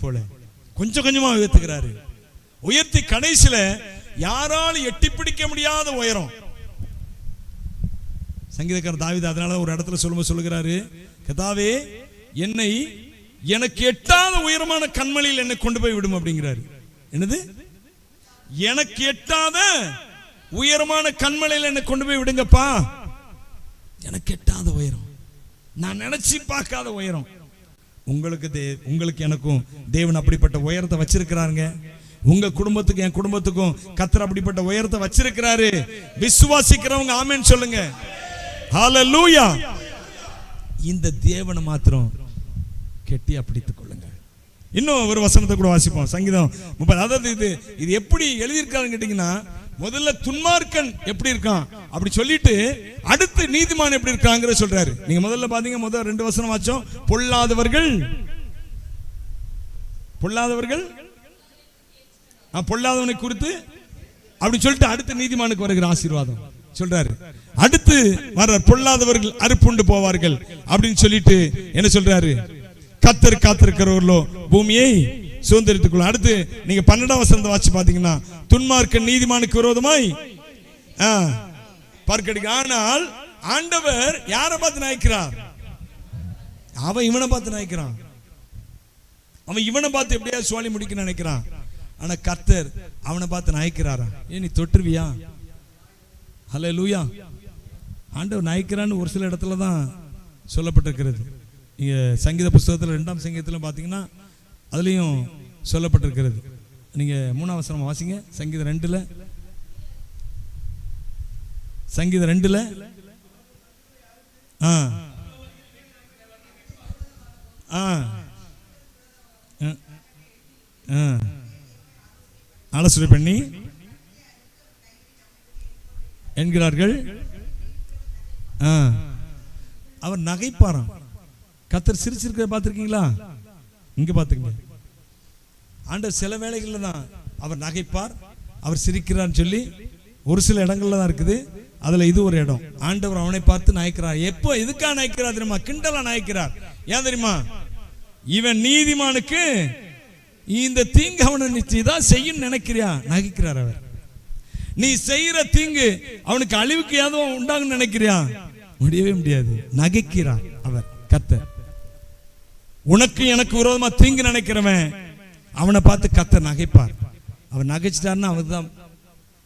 போல. கொஞ்சம் கொஞ்சமா உயர்த்துகிறாரு. உயர்த்தி கடைசியில யாராலும் எட்டி பிடிக்க முடியாத உயரம். சங்கீதக்காரர் தாவித அதனால ஒரு இடத்துல சொல்லும்போது சொல்லுகிறாரு கதாவே என்னை எனக்கு எட்டாத உயரமான கண்மலையில் என்னை கொண்டு போய் விடும் அப்படிங்கிறாரு. என்னது? எனக்கு எட்டாத உயரமான கண்மலையில் என்னை கொண்டு போய் விடுங்கப்பா. எனக்கு எட்டாத உயரம். நான் நினைச்சு பார்க்காத உயரம். உங்களுக்கு தே- உங்களுக்கு எனக்கும் தேவன் அப்படிப்பட்ட உயரத்தை வச்சிருக்கிறாருங்க. உங்க குடும்பத்துக்கும் என் குடும்பத்துக்கும் கத்தர் அப்படிப்பட்ட உயரத்தை வச்சிருக்கிறாரு. விசுவாசிக்கிறவங்க ஆமேன்னு சொல்லுங்க. ஹalleluya இந்த தேவனை மாத்திரம் கெட்டியா பிடித்துக் கொள்ளுங்க. இன்னும் ஒரு வசனத்தை கூட வாசிப்போம். சங்கீதம் முப்பது. அதாவது இது இது எப்படி எழுதியிருக்காருன்னு கேட்டிங்கன்னா முதல்ல துன்மார்க்கன் எப்படி இருக்கான்? அப்படி சொல்லிட்டு அடுத்து நீதிமான் எப்படி இருக்காங்கிற சொல்றாரு. நீங்க முதல்ல பாத்தீங்க முதல் ரெண்டு வசனம் வாச்சோம். பொல்லாதவர்கள். பொல்லாதவர்கள்? பொல்லாதவனை குறித்து அப்படி சொல்லிட்டு அடுத்து நீதிமானுக்கு வருகிற ஆசீர்வாதம். சொல்றாரு. அடுத்து வர்ற பொல்லாதவர்கள் அறுப்புண்டு போவார்கள் அப்படின்னு சொல்லிட்டு என்ன சொல்றாரு? கத்தர் காத்திருக்கிறவர்களோ பூமியை சுதந்திரத்துக்குள்ள. அடுத்து நீங்க பன்னெண்டாம் வசந்த வாட்சி பாத்தீங்கன்னா துன்மார்க்க நீதிமானுக்கு விரோதமாய் ஆ, ஆனால் ஆண்டவர் யாரை பார்த்து நாய்க்கிறார்? அவன் இவனை பார்த்து நாய்க்கிறான். அவன் இவனை பார்த்து எப்படியா சோழி முடிக்க நினைக்கிறான். ஆனா கர்த்தர் அவனை பார்த்து நாய்க்கிறாரா? ஏ நீ தொட்டுருவியா? ஹலோ லூயா ஆண்டவர் நாய்க்கிறான்னு ஒரு சில இடத்துல தான் சொல்லப்பட்டிருக்கிறது. நீங்க சங்கீத புஸ்தகத்தில் ரெண்டாம் சங்கீதத்தில் பார்த்தீங்கன்னா அதுலேயும் சொல்லப்பட்டிருக்கிறது. நீங்கள் மூணாம் வாசிங்க. சங்கீதம் ரெண்டில். சங்கீதம் ரெண்டில். ஆ. ஆ. ஆ. ஆ. ஆலோசனை பண்ணி என்கிறார்கள். ஆ. அவர் நகைப்பாராம். கத்தர் சிரிச்சிருக்க பார்த்துருக்கீங்களா? இங்கே பார்த்துக்கங்க ஆண்டவர் சில வேலைகளில் தான் அவர் நகைப்பார் அவர் சிரிக்கிறான்னு சொல்லி ஒரு சில இடங்கள்ல தான் இருக்குது. அதில் இது ஒரு இடம். ஆண்டவர் அவனை பார்த்து நாய்க்கிறார். எப்போ எதுக்காக நாய்க்கிறார் தெரியுமா? கிண்டலா நாய்க்கிறார். ஏன் தெரியுமா? இவன் நீதிமானுக்கு இந்த தீங்கு அவனை நிச்சயம் செய்யும் நினைக்கிறியா? நகைக்கிறார் அவர். நீ செய்யற தீங்கு அவனுக்கு அழிவுக்கு ஏதோ உண்டாகும் நினைக்கிறியா? முடியவே முடியாது. நகைக்கிறார் அவர் கத்த உனக்கு எனக்கு விரோதமா தீங்கு நினைக்கிறவன் அவனை பார்த்து கத்த நகைப்பார். அவன் நகைச்சிட்டாருன்னா அவதான் தான்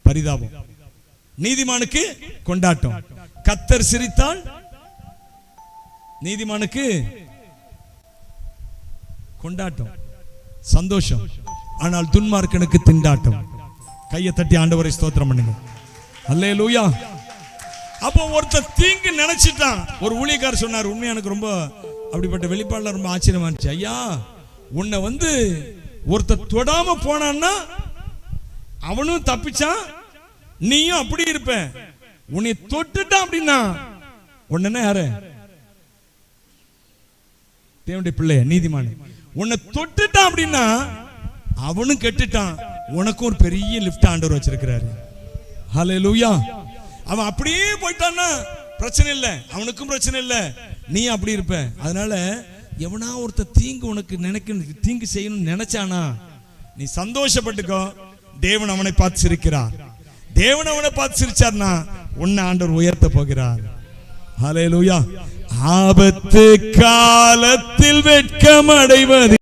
பரிதாபம். நீதிமானுக்கு கொண்டாட்டம். கத்தர் சிரித்தால் நீதிமானுக்கு கொண்டாட்டம். சந்தோஷம். ஆனால் துன்மார்க்கனுக்கு திண்டாட்டம். கையை தட்டி ஆண்டவரை ஸ்தோத்திரம் பண்ணுங்க. அல்லேலூயா. அப்போ ஒருத்தர் தீங்கு நினைச்சிட்டான். ஒரு ஊழியக்காரர் சொன்னார் உண்மை எனக்கு ரொம்ப அப்படிப்பட்ட வெளிப்பாடுல ரொம்ப ஆச்சரியமா இருந்துச்சு. ஐயா உன்னை வந்து ஒருத்தர் தொடாம போனான்னா அவனும் தப்பிச்சான் நீயும் அப்படி இருப்ப உன்னை தொட்டுட்டான் அப்படின்னா உடனே யாரு? தேவனுடைய பிள்ளைய நீதிமான். உன்னை தொட்டுட்டான் அப்படின்னா அவனும் கெட்டுட்டான். உனக்கும் ஒரு பெரிய லிப்ட் ஆண்டவர் வச்சிருக்கிறாரு. ஹalleluya அவன் அப்படியே போயிட்டான்னா பிரச்சனை இல்லை. அவனுக்கும் பிரச்சனை இல்லை. நீ அப்படி இருப்ப. அதனால எவனா ஒருத்த தீங்கு உனக்கு நினைக்க தீங்கு செய்யணும்னு நினைச்சானா நீ சந்தோஷப்பட்டுக்கோ. தேவன் அவனை பார்த்து சிரிக்கிறார் தேவன் அவனை பார்த்து சிரிச்சார்னா உன்னை ஆண்டவர் உயர்த்த போகிறார். ஆபத்து காலத்தில் வெட்கம் அடைவது